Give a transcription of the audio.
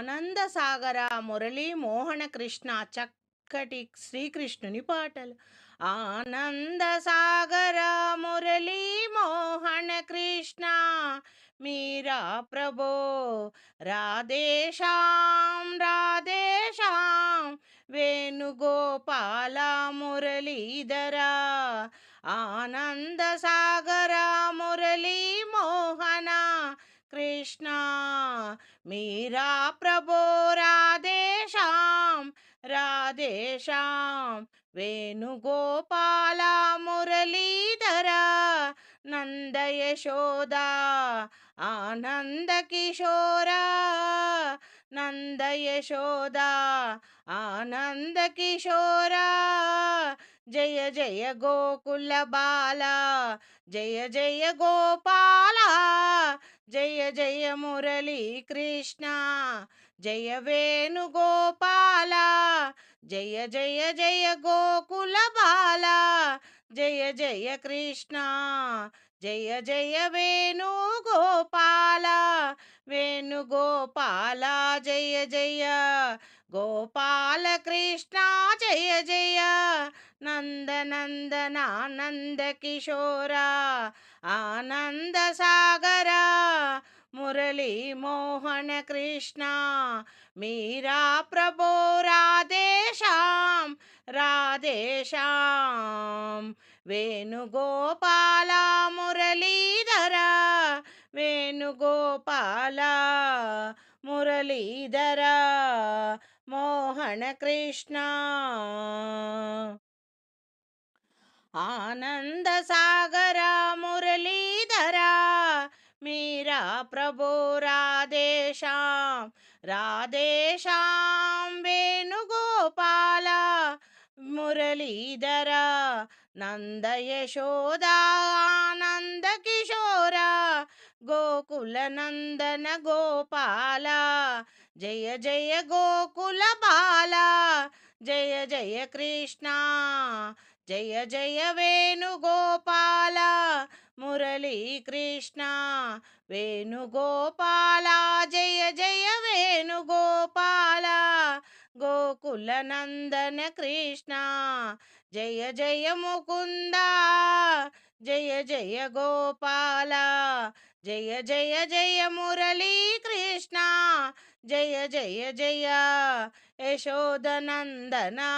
ఆనందసాగర మురళీ మోహన కృష్ణ చక్కటి శ్రీకృష్ణుని పాటలు. ఆనంద సాగర మురళీ మోహన కృష్ణ మీరా ప్రభో రాధేశాం రాధేశాం వేణుగోపాల మురళీధరా. ఆనందసాగర మురళీ మోహన కృష్ణ. మీరా ప్రభో రాధేశాం రాధేశాం వేణుగోపాల మురళీధర నంద యశోదా ఆనంద కిశోరా నంద యశోదా ఆనంద కిశోరా జయ జయ గోకుల బాల జయ జయ గోపాల జయ జయ మురళీ కృష్ణ జయ వేణుగోపాల జయ జయ జయ గోకుల బాల జయ జయ కృష్ణ జయ జయ వేణుగోపాల వేణుగోపాల జయ జయ గోపాల కృష్ణ జయ జయ నందనందన నంద కిశోరా ఆనంద సాగర మురళీ మోహన కృష్ణ మీరా ప్రభో రాధేశాం రాధేశాం వేణుగోపాల మురళీధరా వేణుగోపాల మురళీధర మోహన కృష్ణ ఆనంద సాగర మురళీధర మీరా ప్రభో రాధేశాం రాధేశాం వేణుగోపాల మురళీధర నందయశోదా. గోకులనందన గోపాల. జయ జయ గోకుల బాల. జయ జయ కృష్ణ. జయ జయ వేణుగోపాల. మురళీ కృష్ణ. వేణుగోపాల. జయ జయ వేణుగోపాల. గోకులనందన కృష్ణ. జయ జయ ముకుంద. జయ జయ గోపాల. జయ జయ జయ మురళీ కృష్ణ జయ జయ జయ యశోదనందనా